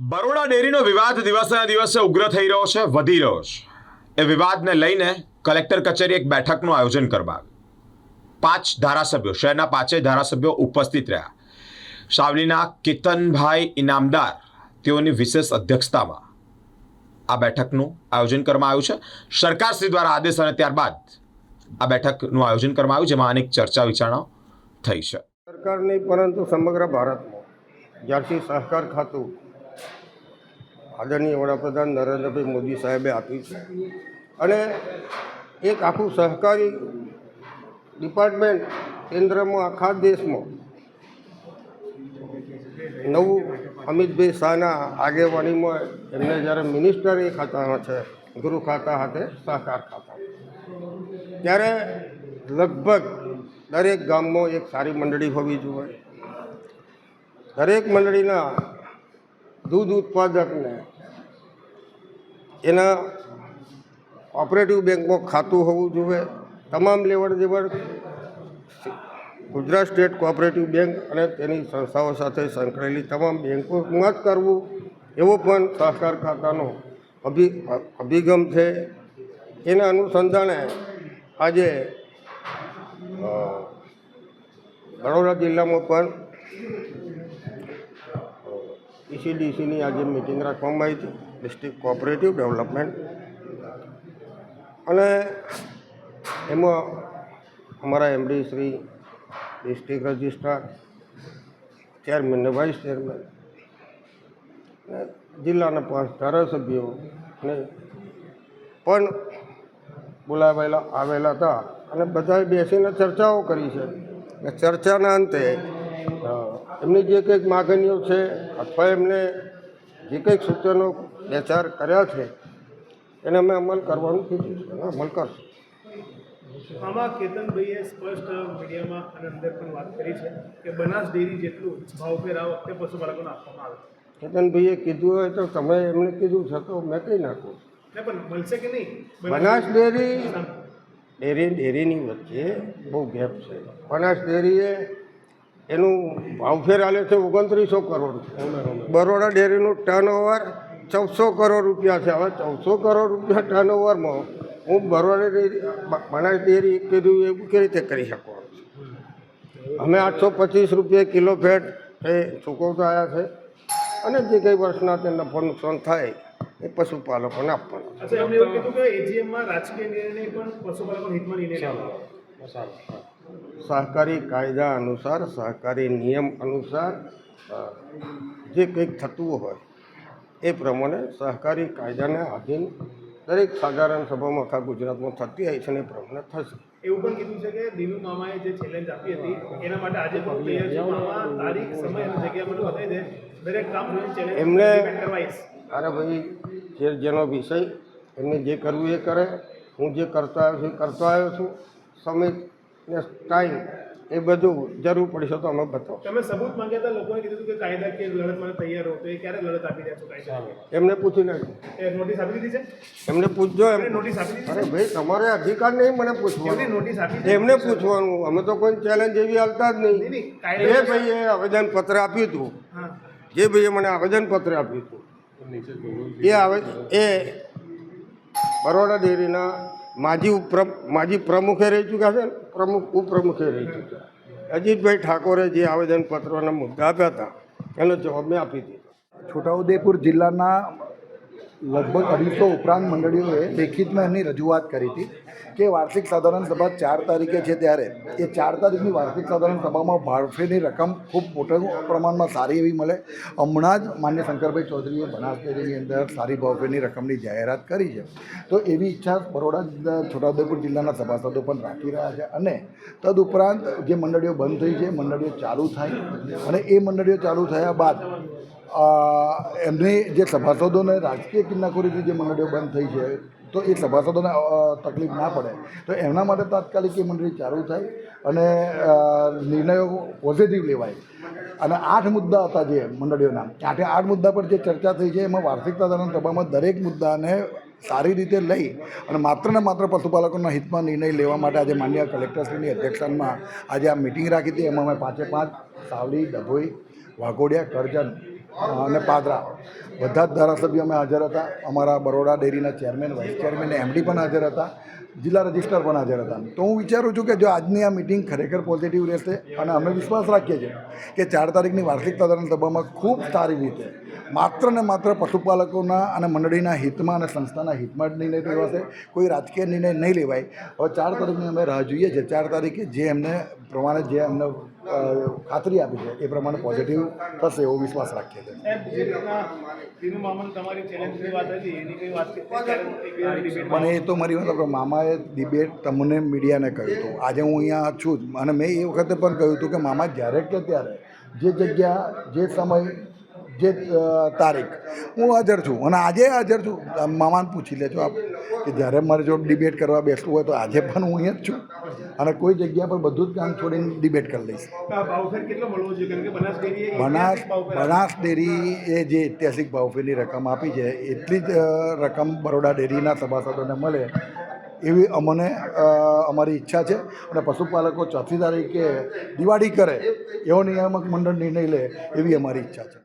બરોડા ડેરીનો વિવાદ દિવસે દિવસે ઉગ્ર થઈ રહ્યો છે, વધી રહ્યો છે. એ વિવાદને લઈને કલેક્ટર કચેરી એક બેઠકનું આયોજન કરવા પાંચ ધારાસભ્યો, શહેરના પાંચેય ધારાસભ્યો ઉપસ્થિત રહ્યા. સાવલીના કિતનભાઈ ઇનામદાર તેઓની વિશેષ અધ્યક્ષતામાં આ બેઠકનું આયોજન કરવામાં આવ્યું છે. સરકારશ્રી દ્વારા આદેશ અને ત્યારબાદ આ બેઠકનું આયોજન કરવામાં આવ્યું, જેમાં અનેક ચર્ચા વિચારણાઓ થઈ છે. સરકાર નહીં પરંતુ સમગ્ર ભારતમાં જ્યારથી સહકાર ખાતું આદરણીય વડાપ્રધાન નરેન્દ્રભાઈ મોદી સાહેબે આપી છે. અને એક આખું સહકારી ડિપાર્ટમેન્ટ કેન્દ્રમાં આખા દેશમાં નવું અમિતભાઈ શાહના આગેવાનીમાં એમને જ્યારે મિનિસ્ટર એ ખાતા છે ગૃહ ખાતા સાથે સહકાર ખાતા. ત્યારે લગભગ દરેક ગામમાં એક સારી મંડળી હોવી જોઈએ. દરેક મંડળીના દૂધ ઉત્પાદકને એના ઓપરેટિવ બેંકમાં ખાતું હોવું જોઈએ. તમામ લેવડ દેવડ ગુજરાત સ્ટેટ કોઓપરેટિવ બેંક અને તેની સંસ્થાઓ સાથે સંકળાયેલી તમામ બેંકોમાં જ કરવું. એવો પણ સહકાર ખાતાનો અભિ, અભિગમ છે. એના અનુસંધાને આજે બરોડા જિલ્લામાં પણ ઈસીડીસીની આજે મિટિંગ રાખવામાં આવી હતી. ડિસ્ટ્રિક્ટ કોઓપરેટિવ ડેવલપમેન્ટ અને એમાં અમારા MD Shri district registrar chairman ને વાઇસ ચેરમેન અને જિલ્લાના પાંચ ધારાસભ્યો અને પણ બોલાવેલા, આવેલા હતા. અને બધાએ બેસીને ચર્ચાઓ કરી છે. ચર્ચાના અંતે એમની જે કંઈક માગણીઓ છે અથવા એમને જે કંઈક સૂચનો બે ચાર કર્યા છે એને અમે અમલ કરવાનું કીધું છે. અમલ કરશું. આમાં કેતનભાઈએ સ્પષ્ટ મીડિયામાં અને અંદર પણ વાત કરી છે કે બનાસ ડેરી જેટલું ભાવફેર આ વખતે પશુપાલકોને આપવામાં આવે. કેતનભાઈએ કીધું હોય તો તમે એમને કીધું છે તો મેં કહી નાખું. પણ મળશે કે નહીં? બનાસ ડેરી ડેરી ડેરીની વચ્ચે બહુ ગેપ છે. બનાસ ડેરીએ એનું ભાવફેર આલે છે ઓગણત્રીસો કરોડ બરોડા ડેરીનું ટર્નઓવર ચૌદસો કરોડ રૂપિયા છે. હવે ચૌદસો કરોડ રૂપિયા ટર્નઓવરમાં હું બરોડા ડેરી બ- બનાસ ડેરી કીધું એવું કેવી રીતે કરી શકો? અમે આઠસો પચીસ રૂપિયા કિલો ફેટ એ ચૂકવતા આવ્યા છે. અને જે કંઈ વર્ષના તે નફો નુકસાન થાય એ પશુપાલકોને આપવાનું અચ્છા એમને એવું કીધું કે એજીએમમાં રાજકીય નિર્ણય પણ પશુપાલકો હિતમાં નિર્ણય લેવાનો. સહકારી કાયદા અનુસાર સહકારી નિયમ અનુસાર જે કંઈક થતું હોય એ પ્રમાણે સહકારી કાયદાને આધીન દરેક સાધારણ સભામાં આખા ગુજરાતમાં થતી હોય છે ને એ પ્રમાણે થશે. એવું પણ કીધું છે કે દિનુ મામાએ જે ચેલેન્જ આપી હતી એના માટે આજે પણ મામા તારીખ સમય અને જગ્યા મને બતાવી દે. દરેક કામ ચેલેન્જ એમને- અરે ભાઈ જે જેનો વિષય એમને જે કરવું એ કરે. હું જે કરતો આવ્યો છું એ કરતો આવ્યો છું સમય ને ટાઈમ એ બધું જરૂર પડશે તો અમે બતાવો. તમે સબૂત માંગ્યા હતા લોકોએ કીધું હતું કે કાયદાકીય લડત માટે તૈયાર હો તો એ ક્યારે લડત આપી રહ્યા છો કાયદા એમને પૂછી નાખ્યું એ નોટિસ આપી દીધી છે? એમને પૂછજો એમ. એમને નોટિસ આપી દીધી અરે ભાઈ તમારે અધિકાર નહીં મને પૂછવાનું. નોટિસ આપી એમને પૂછવાનું. અમે તો કોઈ ચેલેન્જ એવી હાલતા જ નહીં, એ ભાઈએ આવેદન પત્ર આપ્યું હતું જે ભાઈએ મને આવેદન પત્ર આપ્યું હતું એ આવે એ બરોડા ડેરીના માજી ઉપ્ર માજી પ્રમુખે રહી ચૂક્યા છે પ્રમુખ, ઉપપ્રમુખે રહી ચૂક્યા. અજીતભાઈ ઠાકોરે જે આવેદનપત્રોના મુદ્દા આપ્યા હતા, એનો જવાબ મેં આપી દીધો. છોટાઉદેપુર જિલ્લાના લગભગ અઢીસો ઉપરાંત મંડળીઓએ લેખિતમાં એમની રજૂઆત કરી હતી કે વાર્ષિક સાધારણ સભા ચાર તારીખે છે ત્યારે. એ ચાર તારીખની વાર્ષિક સાધારણ સભામાં ભાડફેની રકમ ખૂબ મોટા પ્રમાણમાં સારી એવી મળે. હમણાં જ માન્ય શંકરભાઈ ચૌધરીએ બનાસ ડેરીની અંદર સારી ભાવફેરની રકમની જાહેરાત કરી છે. તો એવી ઈચ્છા બરોડા છોટાઉદેપુર જિલ્લાના સભાસદો પણ રાખી રહ્યા છે અને તદુપરાંત જે મંડળીઓ બંધ થઈ છે મંડળીઓ ચાલુ થાય. અને એ મંડળીઓ ચાલુ થયા બાદ એમની જે સભાસદોને રાજકીય કિન્નાખોરીથી જે મંડળીઓ બંધ થઈ છે, તો એ સભાસદોને તકલીફ ના પડે. તો એમના માટે તાત્કાલિક એ મંડળી ચાલુ થાય અને નિર્ણયો પોઝિટિવ લેવાય. અને આઠ મુદ્દા હતા જે મંડળીઓના. આઠે આઠ મુદ્દા પર જે ચર્ચા થઈ છે, એમાં વાર્ષિક સાધારણ સભામાં દરેક મુદ્દાને સારી રીતે લઈ અને માત્ર ને માત્ર પશુપાલકોના હિતમાં નિર્ણય લેવા માટે આજે માન્ય કલેક્ટરશ્રીની અધ્યક્ષતામાં આજે આ મિટિંગ રાખી હતી. એમાં અમે પાંચે પાંચ, સાવલી, ડભોઈ, વાઘોડિયા, કરજણ અને પાદરા. બધા જ ધારાસભ્યો અમે હાજર હતા. અમારા બરોડા ડેરીના ચેરમેન, વાઇસ ચેરમેન એમડી પણ હાજર હતા. જિલ્લા રજિસ્ટર પણ હાજર હતા. તો હું વિચારું છું કે જો આજની આ મિટિંગ ખરેખર પોઝિટિવ રહેશે અને અમે વિશ્વાસ રાખીએ છીએ કે ચાર તારીખની વાર્ષિક સાધારણ સભામાં ખૂબ સારી રીતે માત્ર ને માત્ર પશુપાલકોના અને મંડળીના હિતમાં અને સંસ્થાના હિતમાં જ નિર્ણય લેવાશે કોઈ રાજકીય નિર્ણય નહીં લેવાય. હવે ચાર તારીખની અમે રાહ જોઈએ છીએ ચાર તારીખે જે એમને પ્રમાણે જે એમને ખાતરી આપી છે એ પ્રમાણે પોઝિટિવ થશે એવો વિશ્વાસ રાખીએ છીએ. પણ એ તો મારી વાત મામાએ ડિબેટ તમને મીડિયાને કહ્યું હતું. આજે હું અહીંયા છું જ. અને મેં એ વખતે પણ કહ્યું હતું કે મામા જ્યારે કે ત્યારે જે જગ્યા જે સમય જે તારીખ. હું હાજર છું અને આજે હાજર છું. મામાને પૂછી લેજો આપ કે જ્યારે મારે જો ડિબેટ કરવા બેસવું હોય તો આજે પણ હું અહીંયા જ છું અને કોઈ જગ્યા પર બધું જ કામ છોડીને ડિબેટ કરી લઈશ. બનાસ બનાસ ડેરી એ જે ઐતિહાસિક ભાવફેરની રકમ આપી છે એટલી જ રકમ બરોડા ડેરીના સભાસદોને મળે એવી અમને અમારી ઈચ્છા છે. અને પશુપાલકો ચોથી તારીખે દિવાળી કરે એવો નિયામક મંડળ નિર્ણય લે એવી અમારી ઈચ્છા છે.